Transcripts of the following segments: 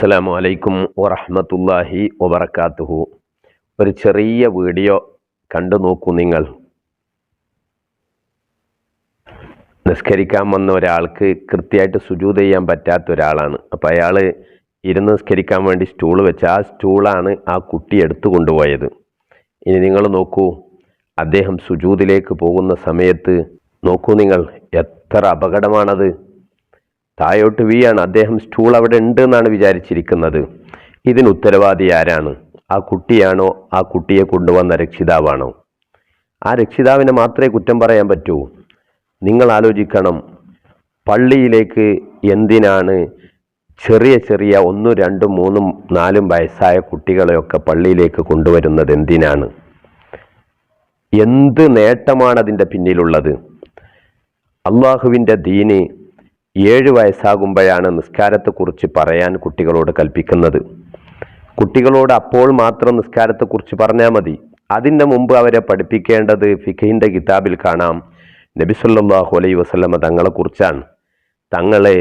അസ്സലാമു അലൈക്കും വറഹമത്തല്ലാഹി വബറകാതുഹു. ഒരു ചെറിയ വീഡിയോ കണ്ടു നോക്കൂ നിങ്ങൾ. നിസ്കരിക്കാൻ വന്ന ഒരാൾക്ക് കൃത്യമായിട്ട് സുജൂത് ചെയ്യാൻ പറ്റാത്ത ഒരാളാണ്. അപ്പം അയാൾ ഇരുന്ന് നിസ്കരിക്കാൻ വേണ്ടി സ്റ്റൂൾ വെച്ച് ആ സ്റ്റൂളാണ് ആ കുട്ടി എടുത്തു കൊണ്ടുപോയത്. ഇനി നിങ്ങൾ നോക്കൂ അദ്ദേഹം സുജൂതിലേക്ക് പോകുന്ന സമയത്ത് നോക്കൂ നിങ്ങൾ എത്ര അപകടമാണത്. താഴോട്ട് ആണ് അദ്ദേഹം സ്റ്റൂൾ അവിടെ ഉണ്ട് എന്നാണ് വിചാരിച്ചിരിക്കുന്നത്. ഇതിന് ഉത്തരവാദി ആരാണ്? ആ കുട്ടിയാണോ? ആ കുട്ടിയെ കൊണ്ടുവന്ന രക്ഷിതാവാണോ? ആ രക്ഷിതാവിനെ മാത്രമേ കുറ്റം പറയാൻ പറ്റൂ. നിങ്ങൾ ആലോചിക്കണം. പള്ളിയിലേക്ക് എന്തിനാണ് ചെറിയ ചെറിയ ഒന്നും രണ്ടും മൂന്നും നാലും വയസ്സായ കുട്ടികളെയൊക്കെ പള്ളിയിലേക്ക് കൊണ്ടുവരുന്നത്? എന്തിനാണ്? എന്ത് നേട്ടമാണ് അതിന്റെ പിന്നിലുള്ളത്? അള്ളാഹുവിന്റെ ദീന് ഏഴ് വയസ്സാകുമ്പോഴാണ് നിസ്കാരത്തെക്കുറിച്ച് പറയാൻ കുട്ടികളോട് കൽപ്പിക്കുന്നത്. കുട്ടികളോട് അപ്പോൾ മാത്രം നിസ്കാരത്തെക്കുറിച്ച് പറഞ്ഞാൽ മതി. അതിന്റെ മുമ്പ് അവരെ പഠിപ്പിക്കേണ്ടത് ഫിഖിന്റെ കിതാബിൽ കാണാം. നബി അലൈ അലൈഹി വസല്ലമ തങ്ങളെക്കുറിച്ചാണ്. തങ്ങളെ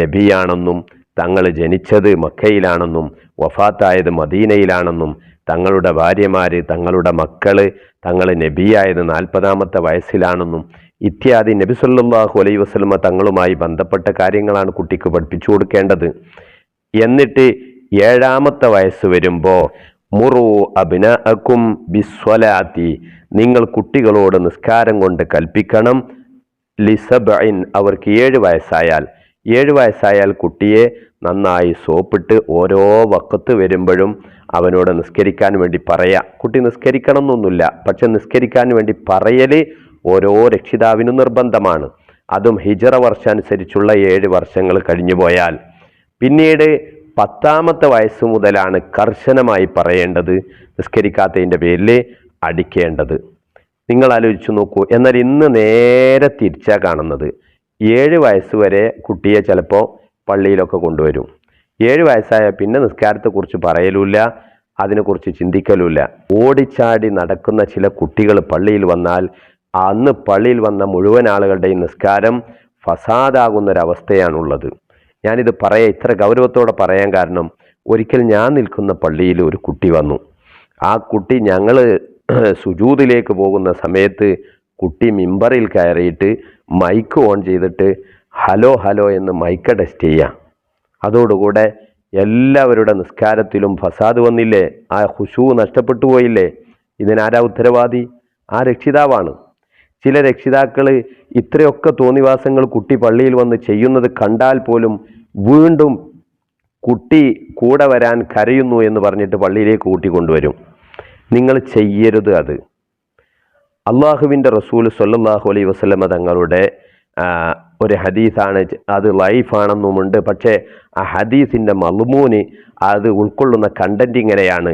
നബിയാണെന്നും തങ്ങൾ ജനിച്ചത് മക്കയിലാണെന്നും വഫാത്തായത് മദീനയിലാണെന്നും തങ്ങളുടെ ഭാര്യമാർ തങ്ങളുടെ മക്കൾ തങ്ങൾ നബിയായത് നാൽപ്പതാമത്തെ വയസ്സിലാണെന്നും ഇത്യാദി നബി സല്ലല്ലാഹു അലൈഹി വസല്ലമ തങ്ങളുമായി ബന്ധപ്പെട്ട കാര്യങ്ങളാണ് കുട്ടിക്ക് പഠിപ്പിച്ചു കൊടുക്കേണ്ടത്. എന്നിട്ട് ഏഴാമത്തെ വയസ്സ് വരുമ്പോൾ മുറു അഭിന അക്കും ബിസ്വലാത്തി നിങ്ങൾ കുട്ടികളോട് നിസ്കാരം കൊണ്ട് കൽപ്പിക്കണം. ലിസബൈൻ അവർക്ക് ഏഴ് വയസ്സായാൽ. ഏഴ് വയസ്സായാൽ കുട്ടിയെ നന്നായി സോപ്പിട്ട് ഓരോ വക്കത്ത് വരുമ്പോഴും അവനോട് നിസ്കരിക്കാൻ വേണ്ടി പറയാം. കുട്ടി നിസ്കരിക്കണം എന്നൊന്നുമില്ല പക്ഷെ നിസ്കരിക്കാൻ വേണ്ടി പറയൽ ഓരോ രക്ഷിതാവിനും നിർബന്ധമാണ്. അതും ഹിജറ വർഷാനുസരിച്ചുള്ള ഏഴ് വർഷങ്ങൾ കഴിഞ്ഞു പോയാൽ. പിന്നീട് പത്താമത്തെ വയസ്സ് മുതലാണ് കർശനമായി പറയേണ്ടത് നിസ്കരിക്കാത്തതിന്റെ പേരിൽ അടിക്കേണ്ടത്. നിങ്ങൾ ആലോചിച്ചു നോക്കൂ എന്നാൽ ഇന്ന് നേരെ തിരിച്ചാണ് കാണുന്നത്. ഏഴ് വയസ്സ് വരെ കുട്ടിയെ ചിലപ്പോൾ പള്ളിയിലൊക്കെ കൊണ്ടുവരും. ഏഴ് വയസ്സായ പിന്നെ നിസ്കാരത്തെക്കുറിച്ച് പറയലുമില്ല അതിനെക്കുറിച്ച് ചിന്തിക്കലുമില്ല. ഓടിച്ചാടി നടക്കുന്ന ചില കുട്ടികൾ പള്ളിയിൽ വന്നാൽ അന്ന് പള്ളിയിൽ വന്ന മുഴുവൻ ആളുകളുടെയും നിസ്കാരം ഫസാദാകുന്നൊരവസ്ഥയാണുള്ളത്. ഞാനിത് പറയാം ഇത്ര ഗൗരവത്തോടെ പറയാൻ കാരണം ഒരിക്കൽ ഞാൻ നിൽക്കുന്ന പള്ളിയിൽ ഒരു കുട്ടി വന്നു. ആ കുട്ടി ഞങ്ങൾ സുജൂതിലേക്ക് പോകുന്ന സമയത്ത് കുട്ടി മിമ്പറിൽ കയറിയിട്ട് മൈക്ക് ഓൺ ചെയ്തിട്ട് ഹലോ ഹലോ എന്ന് മൈക്ക് ടെസ്റ്റ് ചെയ്യാം. അതോടുകൂടെ എല്ലാവരുടെ നിസ്കാരത്തിലും ഫസാദ് വന്നില്ലേ? ആ ഹുഷു നഷ്ടപ്പെട്ടു പോയില്ലേ? ഇതിനാരാ ഉത്തരവാദി? ആ രക്ഷിതാവാണ്. ചില രക്ഷിതാക്കൾ ഇത്രയൊക്കെ തോന്നിവാസങ്ങൾ കുട്ടി പള്ളിയിൽ വന്ന് ചെയ്യുന്നത് കണ്ടാൽ പോലും വീണ്ടും കുട്ടി കൂടെ വരാൻ കരയുന്നു എന്ന് പറഞ്ഞിട്ട് പള്ളിയിലേക്ക് കൂട്ടിക്കൊണ്ടുവരും നിങ്ങൾ ചെയ്യരുത് അത്. അള്ളാഹുവിന്റെ റസൂൽ സല്ലാഹു അലൈ വസ്ലമ തങ്ങളുടെ ഒരു ഹദീസാണ് അത് ലൈഫാണെന്നുമുണ്ട്. പക്ഷേ ആ ഹദീസിന്റെ മൽമൂന് അത് ഉൾക്കൊള്ളുന്ന കണ്ടന്റ് ഇങ്ങനെയാണ്.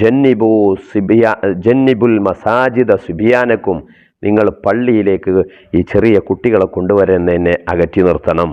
ജന്നിബു സിബിയ ജന്നിബുൽ മസാജിദ സുബിയാനക്കും നിങ്ങൾ പള്ളിയിലേക്ക് ഈ ചെറിയ കുട്ടികളെ കൊണ്ടുവരുന്നതിനെ അകറ്റി നിർത്തണം.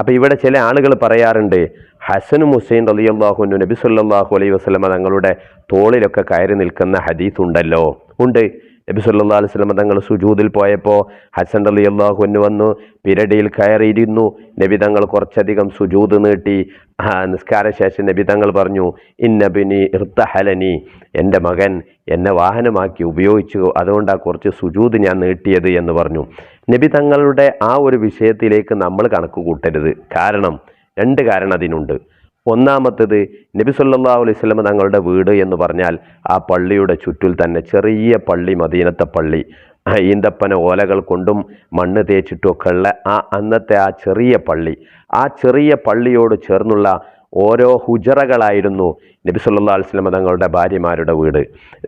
അപ്പം ഇവിടെ ചില ആളുകൾ പറയാറുണ്ട് ഹസനും ഹുസൈൻ റളിയല്ലാഹുനു നബി സല്ലല്ലാഹു അലൈഹി വസ്ലമ തങ്ങളുടെ തോളിലൊക്കെ കയറി നിൽക്കുന്ന ഹദീസ് ഉണ്ടല്ലോ ഉണ്ട്. നബി സല്ലല്ലാഹു അലിസ്ലമ തങ്ങൾ സുജൂതിൽ പോയപ്പോൾ ഹസൻ അലി റളിയല്ലാഹുവിന് വന്നു പിരടിയിൽ കയറിയിരുന്നു. നബി തങ്ങൾ കുറച്ചധികം സുജൂത് നീട്ടി. ആ, നിസ്കാര ശേഷം നബി തങ്ങൾ പറഞ്ഞു ഇന്നബിനി ഇർത്തഹലനി എന്റെ മകൻ എന്നെ വാഹനമാക്കി ഉപയോഗിച്ചു. അതുകൊണ്ടാണ് കുറച്ച് സുജൂത് ഞാൻ നീട്ടിയത് എന്ന് പറഞ്ഞു. നബി തങ്ങളുടെ ആ ഒരു വിഷയത്തിലേക്ക് നമ്മൾ കണക്ക് കൂട്ടരുത്. കാരണം രണ്ട് കാരണം അതിനുണ്ട്. ഒന്നാമത്തത് നബി സല്ലല്ലാഹു അലൈഹി സ്വലമ തങ്ങളുടെ വീട് എന്ന് പറഞ്ഞാൽ ആ പള്ളിയുടെ ചുറ്റിൽ തന്നെ ചെറിയ പള്ളി മദീനത്തെ പള്ളി. ഈന്തപ്പന ഓലകൾ കൊണ്ടും മണ്ണ് തേച്ചിട്ടുമൊക്കെ ഉള്ള ആ അന്നത്തെ ആ ചെറിയ പള്ളി. ആ ചെറിയ പള്ളിയോട് ചേർന്നുള്ള ഓരോ ഹുജറകളായിരുന്നു നബി സല്ലല്ലാഹു അലൈഹി വസല്ലം തങ്ങളുടെ ഭാര്യമാരുടെ വീട്.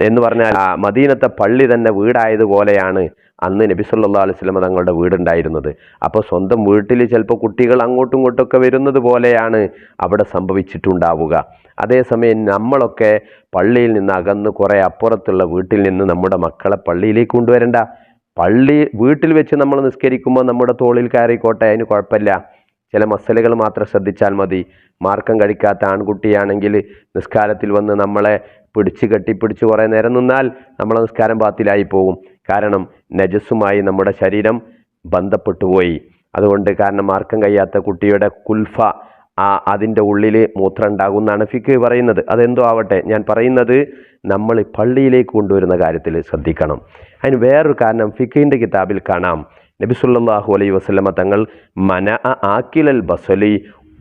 എന്ന് പറഞ്ഞാൽ മദീനത്തെ പള്ളി തന്നെ വീടായതുപോലെയാണ് അന്ന് നബി സല്ലല്ലാഹു അലൈഹി വസല്ലം തങ്ങളുടെ വീടുണ്ടായിരുന്നത്. അപ്പോൾ സ്വന്തം വീട്ടിൽ ചിലപ്പോൾ കുട്ടികൾ അങ്ങോട്ടും ഇങ്ങോട്ടൊക്കെ വരുന്നത് പോലെയാണ് അവിടെ സംഭവിച്ചിട്ടുണ്ടാവുക. അതേസമയം നമ്മളൊക്കെ പള്ളിയിൽ നിന്ന് അകന്ന് കുറേ അപ്പുറത്തുള്ള വീട്ടിൽ നിന്ന് നമ്മുടെ മക്കളെ പള്ളിയിലേക്ക് കൊണ്ടുവരണ്ട. പള്ളി വീട്ടിൽ വെച്ച് നമ്മൾ നിസ്കരിക്കുമ്പോൾ നമ്മുടെ തോളിൽ കയറിക്കോട്ടെ അതിന് കുഴപ്പമില്ല. ചില മസലുകൾ മാത്രം ശ്രദ്ധിച്ചാൽ മതി. മാർക്കം കഴിക്കാത്ത ആൺകുട്ടിയാണെങ്കിൽ നിസ്കാരത്തിൽ വന്ന് നമ്മളെ പിടിച്ച് കെട്ടിപ്പിടിച്ച് കുറേ നേരം നിന്നാൽ നമ്മളെ നിസ്കാരം പാത്തിലായി പോകും. കാരണം നജസ്സുമായി നമ്മുടെ ശരീരം ബന്ധപ്പെട്ടു പോയി. അതുകൊണ്ട് കാരണം മാർക്കം കഴിയാത്ത കുട്ടിയുടെ കുൽഫ ആ അതിന്റെ ഉള്ളിൽ മൂത്രം ഉണ്ടാകും എന്നാണ് ഫിക്ക് പറയുന്നത്. അതെന്തോ ആവട്ടെ ഞാൻ പറയുന്നത് നമ്മൾ പള്ളിയിലേക്ക് കൊണ്ടുവരുന്ന കാര്യത്തിൽ ശ്രദ്ധിക്കണം. അതിന് വേറൊരു കാരണം ഫിക്കിന്റെ കിതാബിൽ കാണാം. നബി അലൈ വസ്ലമ തങ്ങൾ മന ആക്കിലൽ ബസലി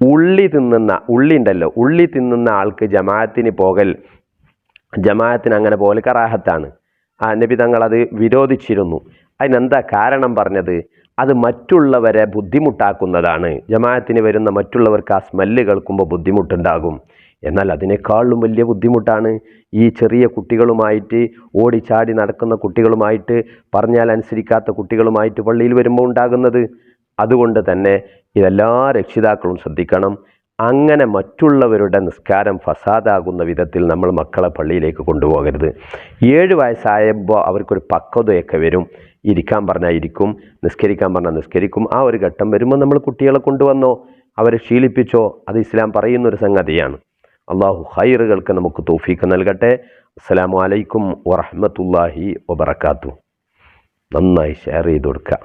ഉള്ളി തിന്നുന്ന ഉള്ളി ഉണ്ടല്ലോ ഉള്ളി തിന്നുന്ന ആൾക്ക് ജമാഅത്തിന് പോകൽ ജമാഅത്തിന് അങ്ങനെ പോകൽ കറാഹത്താണ്. ആ നബി തങ്ങൾ അത് വിരോധിച്ചിരുന്നു. അതിനെന്താ കാരണം പറഞ്ഞത്? അത് മറ്റുള്ളവരെ ബുദ്ധിമുട്ടാക്കുന്നതാണ്. ജമാഅത്തിന് വരുന്ന മറ്റുള്ളവർക്ക് ആ സ്മെല്ല് കേൾക്കുമ്പോൾ ബുദ്ധിമുട്ടുണ്ടാകും. എന്നാൽ അതിനേക്കാളും വലിയ ബുദ്ധിമുട്ടാണ് ഈ ചെറിയ കുട്ടികളുമായിട്ട് ഓടിച്ചാടി നടക്കുന്ന കുട്ടികളുമായിട്ട് പറഞ്ഞാൽ അനുസരിക്കാത്ത കുട്ടികളുമായിട്ട് പള്ളിയിൽ വരുമ്പോൾ ഉണ്ടാകുന്നത്. അതുകൊണ്ട് തന്നെ ഇതെല്ലാ രക്ഷിതാക്കളും ശ്രദ്ധിക്കണം. അങ്ങനെ മറ്റുള്ളവരുടെ നിസ്കാരം ഫസാദാകുന്ന വിധത്തിൽ നമ്മൾ മക്കളെ പള്ളിയിലേക്ക് കൊണ്ടുപോകരുത്. ഏഴ് വയസ്സായപ്പോൾ അവർക്കൊരു പക്വതയൊക്കെ വരും. ഇരിക്കാൻ പറഞ്ഞാൽ ഇരിക്കും നിസ്കരിക്കാൻ പറഞ്ഞാൽ നിസ്കരിക്കും. ആ ഒരു ഘട്ടം വരുമ്പോൾ നമ്മൾ കുട്ടികളെ കൊണ്ടുവന്നോ അവരെ ശീലിപ്പിച്ചോ അത് ഇസ്ലാം പറയുന്നൊരു സംഗതിയാണ്. അള്ളാഹു ഹൈറുകൾക്ക് നമുക്ക് തോഫീക്ക് നൽകട്ടെ. അസ്സാം വലൈക്കും വറഹമത്തല്ലാഹി വബർക്കാത്തു നന്നായി ഷെയർ ചെയ്ത് കൊടുക്കുക.